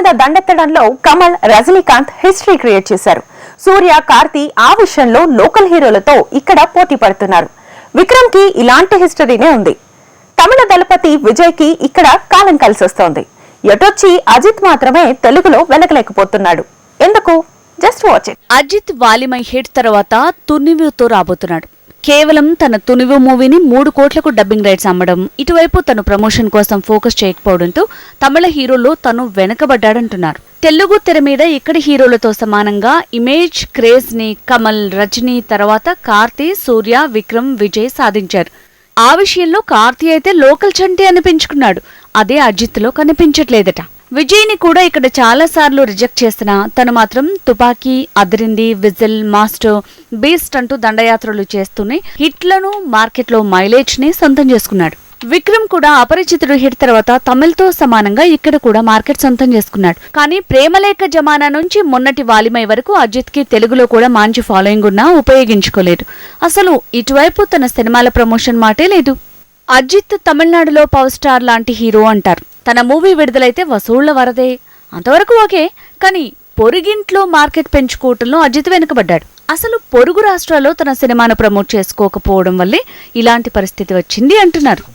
మీద దండెత్తడంలో Kamal Rajinikanth history create చేశారు. సూర్య కార్తీ ఆ విషయంలో లోకల్ హీరోలతో ఇక్కడ పోటీ పడుతున్నారు. విక్రమ్కి ఇలాంటి హిస్టరీనే ఉంది. తమిళ దళపతి విజయ్కి ఇక్కడ కాలం కలిసొస్తోంది ఎటొచ్చి అజిత్ మాత్రమే తెలుగులో వెనకలేకపోతున్నాడు ఎందుకు? Just watch it Ajith Valimai hit తర్వాత తున్నివ్యూతో రాబోతున్నాడు. కేవలం తన తునివు మూవీని మూడు కోట్లకు డబ్బింగ్ రైట్స్ అమ్మడం ఇటువైపు తను ప్రమోషన్ కోసం ఫోకస్ చేయకపోవడంతో తమిళ హీరోలో తను వెనకబడ్డాడంటున్నారు. తెలుగు తెర మీద ఇక్కడి హీరోలతో సమానంగా ఇమేజ్ క్రేజ్ని కమల్ రజనీ తర్వాత కార్తీ సూర్య విక్రమ్ విజయ్ సాధించారు. ఆ విషయంలో కార్తీ అయితే లోకల్ చంటి అనిపించుకున్నాడు. అదే అజిత్లో కనిపించట్లేదట. విజయ్ని కూడా ఇక్కడ చాలా సార్లు రిజెక్ట్ చేసిన తను మాత్రం తుపాకీ అదిరింది విజిల్ మాస్టర్ బీస్ట్ అంటూ దండయాత్రలు చేస్తూనే హిట్లను మార్కెట్లో మైలేజ్ని సొంతం చేసుకున్నాడు. విక్రమ్ కూడా అపరిచితుడు హిట్ తర్వాత తమిళ్తో సమానంగా ఇక్కడ కూడా మార్కెట్ సొంతం చేసుకున్నాడు. కానీ ప్రేమలేఖ జమానా నుంచి మొన్నటి వాలిమై వరకు అజిత్కి తెలుగులో కూడా మంచి ఫాలోయింగ్ ఉన్నా ఉపయోగించుకోలేదు. అసలు ఇటువైపు తన సినిమాల ప్రమోషన్ మాటే లేదు. అజిత్ తమిళనాడులో పవర్ స్టార్ లాంటి హీరో అంటారు. తన మూవీ విడుదలైతే వసూళ్ళ వరదే. అంతవరకు ఓకే కానీ పొరుగింట్లో మార్కెట్ పెంచుకోవటంలో అజిత్ వెనుకబడ్డాడు. అసలు పొరుగు రాష్ట్రాల్లో తన సినిమాను ప్రమోట్ చేసుకోకపోవడం వల్లే ఇలాంటి పరిస్థితి వచ్చింది అంటున్నారు.